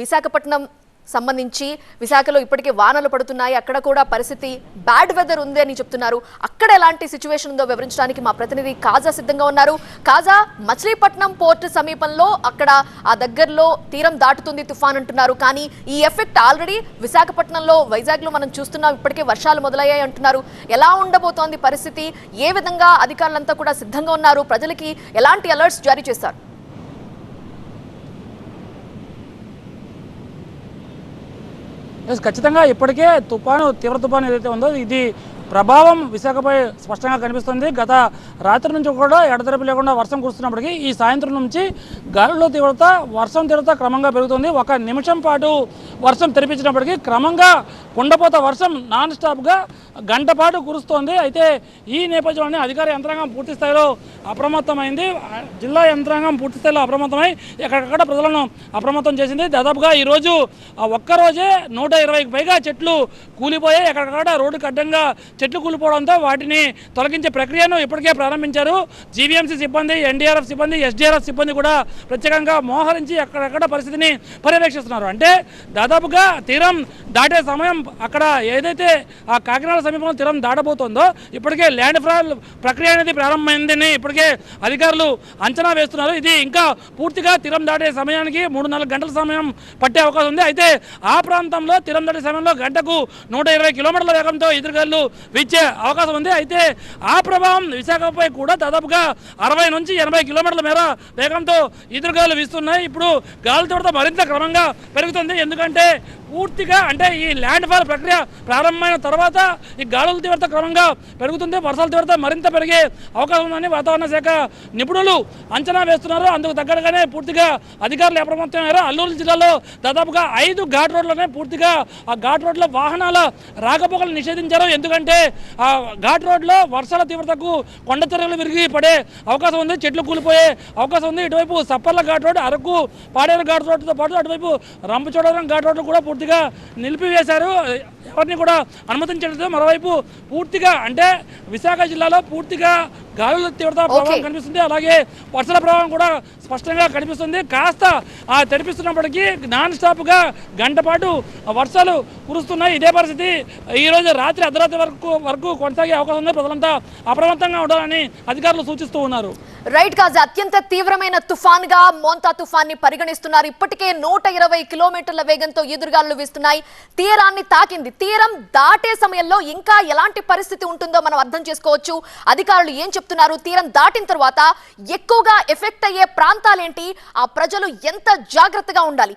విశాఖపట్నం సంబంధించి విశాఖలో ఇప్పటికే వానలు పడుతున్నాయి. అక్కడ కూడా పరిస్థితి బ్యాడ్ వెదర్ ఉంది అని చెప్తున్నారు. అక్కడ ఎలాంటి సిచ్యువేషన్ ఉందో వివరించడానికి మా ప్రతినిధి కాజా సిద్ధంగా ఉన్నారు. కాజా మచిలీపట్నం పోర్ట్ సమీపంలో అక్కడ ఆ దగ్గరలో తీరం దాటుతుంది తుఫాన్ అంటున్నారు. కానీ ఈ ఎఫెక్ట్ ఆల్రెడీ విశాఖపట్నంలో వైజాగ్లో మనం చూస్తున్నాం. ఇప్పటికే వర్షాలు మొదలయ్యాయి అంటున్నారు. ఎలా ఉండబోతోంది పరిస్థితి? ఏ విధంగా అధికారులంతా కూడా సిద్ధంగా ఉన్నారు? ప్రజలకి ఎలాంటి అలర్ట్స్ జారీ చేస్తారు ఖచ్చితంగా ఇప్పటికే తుఫాను తీవ్ర తుఫాను ఏదైతే ఉందో ఇది ప్రభావం విశాఖపై స్పష్టంగా కనిపిస్తుంది. గత రాత్రి నుంచి కూడా ఎడతెరపి లేకుండా వర్షం కురుస్తున్నప్పటికీ ఈ సాయంత్రం నుంచి గాలిలో తీవ్రత వర్షం తీవ్రత క్రమంగా పెరుగుతుంది. ఒక నిమిషం పాటు వర్షం తెరిపించినప్పటికీ క్రమంగా కుండపోత వర్షం నాన్ స్టాప్గా గంట పాటు కురుస్తోంది. అయితే ఈ నేపథ్యంలోనే అధికార యంత్రాంగం పూర్తి స్థాయిలో అప్రమత్తమైంది. జిల్లా యంత్రాంగం పూర్తి స్థాయిలో అప్రమత్తమై ఎక్కడెక్కడ ప్రజలను అప్రమత్తం చేసింది. దాదాపుగా ఈరోజు ఒక్కరోజే నూట ఇరవైకి పైగా చెట్లు కూలిపోయాయి. ఎక్కడెక్కడ రోడ్డుకు అడ్డంగా చెట్లు కూలిపోవడంతో వాటిని తొలగించే ప్రక్రియను ఇప్పటికే ప్రారంభించారు. జీవీఎంసీ సిబ్బంది ఎన్డీఆర్ఎఫ్ సిబ్బంది ఎస్డీఆర్ఎఫ్ సిబ్బంది కూడా ప్రత్యేకంగా మోహరించి ఎక్కడెక్కడ పరిస్థితిని పర్యవేక్షిస్తున్నారు. అంటే దాదాపుగా తీరం దాటే సమయం అక్కడ ఏదైతే ఆ కాకినాడ సమీపంలో తీరం దాటబోతుందో ఇప్పటికే ల్యాండ్ ఫ్రాల్ ప్రక్రియ అనేది ప్రారంభమైందని ఇప్పటికే అధికారులు అంచనా వేస్తున్నారు. ఇది ఇంకా పూర్తిగా తీరం దాటే సమయానికి మూడు నాలుగు గంటల సమయం పట్టే అవకాశం ఉంది. అయితే ఆ ప్రాంతంలో తీరం దాటే సమయంలో గంటకు నూట ఇరవై కిలోమీటర్ల వేగంతో ఎదురుగాలు వీచే అవకాశం ఉంది. అయితే ఆ ప్రభావం విశాఖపై కూడా దాదాపుగా అరవై నుంచి ఎనభై కిలోమీటర్ల మేర వేగంతో ఎదురుగాలు వీస్తున్నాయి. ఇప్పుడు గాలి తీవ్రత మరింత క్రమంగా పెరుగుతుంది. ఎందుకంటే పూర్తిగా అంటే ఈ ల్యాండ్ ఫాల్ ప్రక్రియ ప్రారంభమైన తర్వాత ఈ గాలుల తీవ్రత క్రమంగా పెరుగుతుంది వర్షాల తీవ్రత మరింత పెరిగే అవకాశం ఉందని వాతావరణ శాఖ నిపుణులు అంచనా వేస్తున్నారు. అందుకు తగ్గట్టుగానే పూర్తిగా అధికారులు అప్రమత్తమయ్యారు అల్లూరు జిల్లాలో దాదాపుగా ఐదు ఘాట్ రోడ్లనే పూర్తిగా ఆ ఘాట్ రోడ్ల వాహనాల రాకపోకలు నిషేధించారు. ఎందుకంటే ఆ ఘాట్ రోడ్లో వర్షాల తీవ్రతకు కొండ చర్యలు విరిగి పడే అవకాశం ఉంది చెట్లు కూలిపోయే అవకాశం ఉంది. ఇటువైపు సప్పర్ల ఘాట్ రోడ్ అరకు పాడేరు ఘాట్ రోడ్తో పాటు అటువైపు రంపచోడవరం ఘాట్ రోడ్లు కూడా పూర్తిగా నిలిపివేశారు. ఎవరిని కూడా అనుమతించలేదు మరోవైపు పూర్తిగా అంటే విశాఖ జిల్లాలో పూర్తిగా గాలుల తీవ్రత ప్రభావం కనిపిస్తుంది. అలాగే వర్షాల ప్రభావం కూడా స్పష్టంగా కనిపిస్తుంది. కాస్త ఆ తెరిపిస్తున్నప్పటికీ నాన్ స్టాప్గా గంట పాటు వర్షాలు కురుస్తున్నాయి. ఇదే పరిస్థితి ఈ రోజు రాత్రి అర్ధరాత్రి వరకు వరకు కొనసాగే అవకాశం ఉంది. ప్రజలంతా అప్రమత్తంగా ఉండాలని అధికారులు సూచిస్తూ ఉన్నారు. రైట్ కాజా అత్యంత తీవ్రమైన తుఫాన్గా మోంతా తుఫాన్ని పరిగణిస్తున్నారు. ఇప్పటికే నూట ఇరవై కిలోమీటర్ల వేగంతో ఈదురుగాలు వీస్తున్నాయి. తీరాన్ని తాకింది తీరం దాటే సమయంలో ఇంకా ఎలాంటి పరిస్థితి ఉంటుందో మనం అర్థం చేసుకోవచ్చు. అధికారులు ఏం చెప్తున్నారు? తీరం దాటిన తర్వాత ఎక్కువగా ఎఫెక్ట్ అయ్యే ప్రాంతాలేంటి? ఆ ప్రజలు ఎంత జాగ్రత్తగా ఉండాలి?